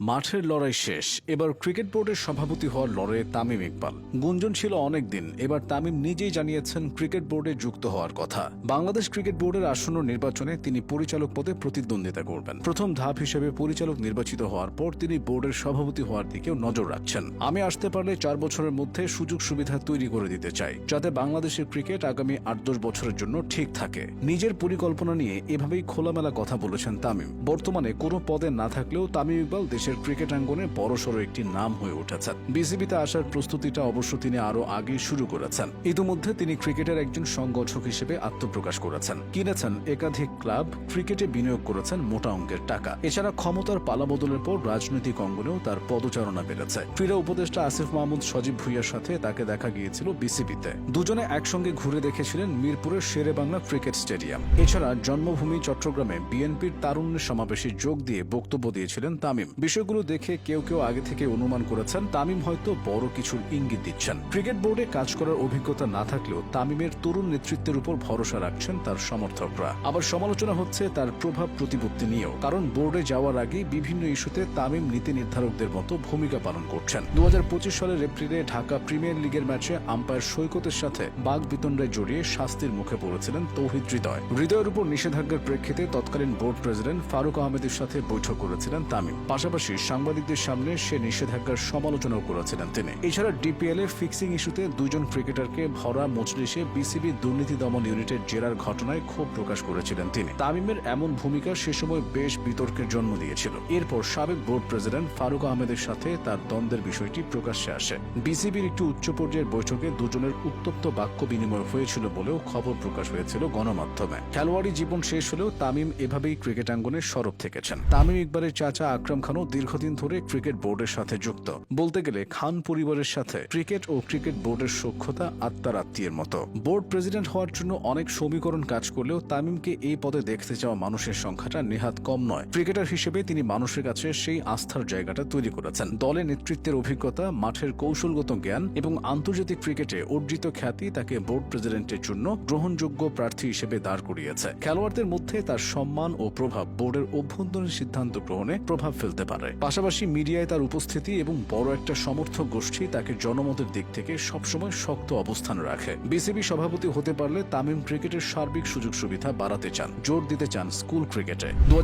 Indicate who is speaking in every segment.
Speaker 1: মাঠের লড়াই শেষ। এবার ক্রিকেট বোর্ডের সভাপতি হওয়ার লড়াইয়ে তামিম ইকবাল। গুঞ্জন ছিল অনেক দিন, এবার তামিম নিজেই জানিয়েছেন ক্রিকেট বোর্ডে যুক্ত হওয়ার কথা। বাংলাদেশ ক্রিকেট বোর্ডের আসন্ন নির্বাচনে তিনি পরিচালক পদে প্রতিদ্বন্দ্বিতা করবেন। প্রথম ধাপ হিসেবে পরিচালক নির্বাচিত হওয়ার পর তিনি বোর্ডের সভাপতি হওয়ার দিকেও নজর রাখছেন। আমি আসতে পারলে চার বছরের মধ্যে সুযোগ সুবিধা তৈরি করে দিতে চাই, যাতে বাংলাদেশের ক্রিকেট আগামী আট দশ বছরের জন্য ঠিক থাকে। নিজের পরিকল্পনা নিয়ে এভাবেই খোলামেলা কথা বলেছেন তামিম। বর্তমানে কোনো পদে না থাকলেও তামিম ইকবাল দেশের ক্রিকেট আঙ্গনে বড়সড় একটি নাম হয়ে উঠেছেন। বিসিবিতে আসার প্রস্তুতিটা অবশ্য তিনি আরও আগেই শুরু করেছেন। ইতিমধ্যে তিনি ক্রিকেটের একজন সংগঠক হিসেবে আত্মপ্রকাশ করেছেন। কিনেছেন একাধিক ক্লাব, ক্রিকেটে বিনিয়োগ করেছেন মোটা অঙ্কের টাকা। এছাড়া ক্ষমতার পালাবদলের পর রাজনৈতিক অঙ্গনেও তার পদচারণা বেড়েছে। ক্রীড়া উপদেষ্টা আসিফ মাহমুদ সজীব ভুইয়ার সাথে তাকে দেখা গিয়েছিল বিসিবিতে। দুজনে একসঙ্গে ঘুরে দেখেছিলেন মিরপুরের শেরে বাংলা ক্রিকেট স্টেডিয়াম। এছাড়া জন্মভূমি চট্টগ্রামে বিএনপির তারুণ্যের সমাবেশে যোগ দিয়ে বক্তব্য দিয়েছিলেন তামিম। বিষয়গুলো দেখে কেউ কেউ আগে থেকে অনুমান করেছেন, তামিম হয়তো বড় কিছুর ইঙ্গিত দিচ্ছেন। ক্রিকেট বোর্ডে কাজ করার অভিজ্ঞতা না থাকলেও তামিমের তরুণ নেতৃত্বের উপর ভরসা রাখছেন তার সমর্থকরা। আবার সমালোচনা হচ্ছে তার প্রভাব প্রতিপত্তি নিয়েও, কারণ বোর্ডে যাওয়ার আগে বিভিন্ন ইস্যুতে তামিম নীতি নির্ধারকদের মতো ভূমিকা পালন করছেন। দু হাজার পঁচিশ সালের এপ্রিলে ঢাকা প্রিমিয়ার লিগের ম্যাচে আম্পায়ার সৈকতের সাথে বাঘ বিতণ্ডায় জড়িয়ে শাস্তির মুখে পড়েছিলেন তৌহিদ হৃদয়। হৃদয়ের উপর নিষেধাজ্ঞার প্রেক্ষিতে তৎকালীন বোর্ড প্রেসিডেন্ট ফারুক আহমেদের সাথে বৈঠক করেছিলেন তামিম। পাশাপাশি সাংবাদিকদের সামনে সে নিষেধাজ্ঞার সমালোচনাও করেছিলেন তিনি। এছাড়া ডিপিএল এর ফিক্সিং ইস্যুতে দুজন ক্রিকেটারকে ভরা মজলিসে বিসিবি দুর্নীতি দমন ইউনিটের জেরার ঘটনায় ক্ষোভ প্রকাশ করেছিলেন তিনি। তামিমের এমন ভূমিকা সে সময় বেশ বিতর্কের জন্ম দিয়েছিল। এরপর সাবেক বোর্ড প্রেসিডেন্ট ফারুক আহমেদের সাথে তার দ্বন্দ্বের বিষয়টি প্রকাশ্যে আসে। বিসিবির একটি উচ্চ পর্যায়ের বৈঠকে দুজনের উত্তপ্ত বাক্য বিনিময় হয়েছিল বলেও খবর প্রকাশ হয়েছিল গণমাধ্যমে। খেলোয়াড়ি জীবন শেষ হলেও তামিম এভাবেই ক্রিকেট আঙ্গনে সরব থেকেছেন। তামিম ইকবালের চাচা আকরাম খানও দীর্ঘদিন ধরে ক্রিকেট বোর্ডের সাথে যুক্ত। বলতে গেলে খান পরিবারের সাথে ক্রিকেট ও ক্রিকেট বোর্ডের সখ্যতা আত্মার আত্মীয়ের মতো। বোর্ড প্রেসিডেন্ট হওয়ার জন্য অনেক সমীকরণ কাজ করলেও তামিমকে এই পদে দেখতে চাওয়া মানুষের সংখ্যাটা নেহাত কম নয়। ক্রিকেটার হিসেবে তিনি মানুষের কাছে সেই আস্থার জায়গাটা তৈরি করেছেন। দলে নেতৃত্বের অভিজ্ঞতা, মাঠের কৌশলগত জ্ঞান এবং আন্তর্জাতিক ক্রিকেটে অর্জিত খ্যাতি তাকে বোর্ড প্রেসিডেন্টের জন্য গ্রহণযোগ্য প্রার্থী হিসেবে দাঁড় করিয়েছে। খেলোয়াড়দের মধ্যে তার সম্মান ও প্রভাব বোর্ডের অভ্যন্তরীণ সিদ্ধান্ত গ্রহণে প্রভাব ফেলতে পারে। পাশাপাশি মিডিয়ায় তার উপস্থিতি এবং বড় একটা সমর্থক গোষ্ঠী তাকে জনমতের দিক থেকে সবসময় শক্ত অবস্থান রাখে। বিসিবি সভাপতি হতে পারলে তামিম ক্রিকেটের সার্বিক সুযোগ সুবিধা বাড়াতে চান, জোর দিতে চান স্কুল ক্রিকেটে। দু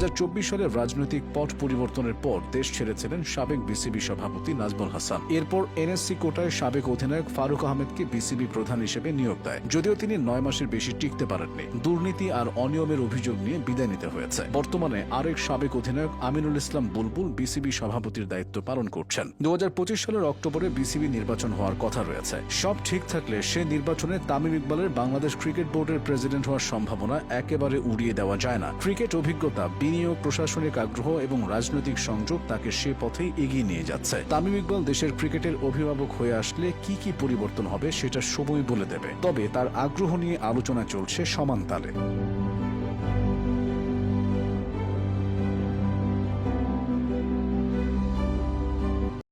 Speaker 1: সালের রাজনৈতিক পট পরিবর্তনের পর দেশ ছেড়েছিলেন সাবেক বিসিবি সভাপতি নাজমুল হাসান। এরপর এনএসসি কোটায় সাবেক অধিনায়ক ফারুক আহমেদকে বিসিবি প্রধান হিসেবে নিয়োগ দেয়। যদিও তিনি নয় মাসের বেশি টিকতে পারেননি, দুর্নীতি আর অনিয়মের অভিযোগ নিয়ে বিদায় নিতে হয়েছে। বর্তমানে আরেক সাবেক অধিনায়ক আমিনুল ইসলাম বুলবুল বিসিবি সভাপতির দায়িত্ব পালন করছেন। দু হাজার পঁচিশ সালের অক্টোবরে বিসিবি নির্বাচন হওয়ার কথা রয়েছে। সব ঠিক থাকলে সে নির্বাচনে তামিম ইকবালের বাংলাদেশ ক্রিকেট বোর্ডের প্রেসিডেন্ট হওয়ার সম্ভাবনা একেবারে উড়িয়ে দেওয়া যায় না। ক্রিকেট অভিজ্ঞতা, বিনিয়োগ, প্রশাসনিক আগ্রহ এবং রাজনৈতিক সংযোগ তাকে সে পথেই এগিয়ে নিয়ে যাচ্ছে। তামিম ইকবাল দেশের ক্রিকেটের অভিভাবক হয়ে আসলে কি কি পরিবর্তন হবে সেটা সময় বলে দেবে। তবে তার আগ্রহ নিয়ে আলোচনা চলছে সমান তালে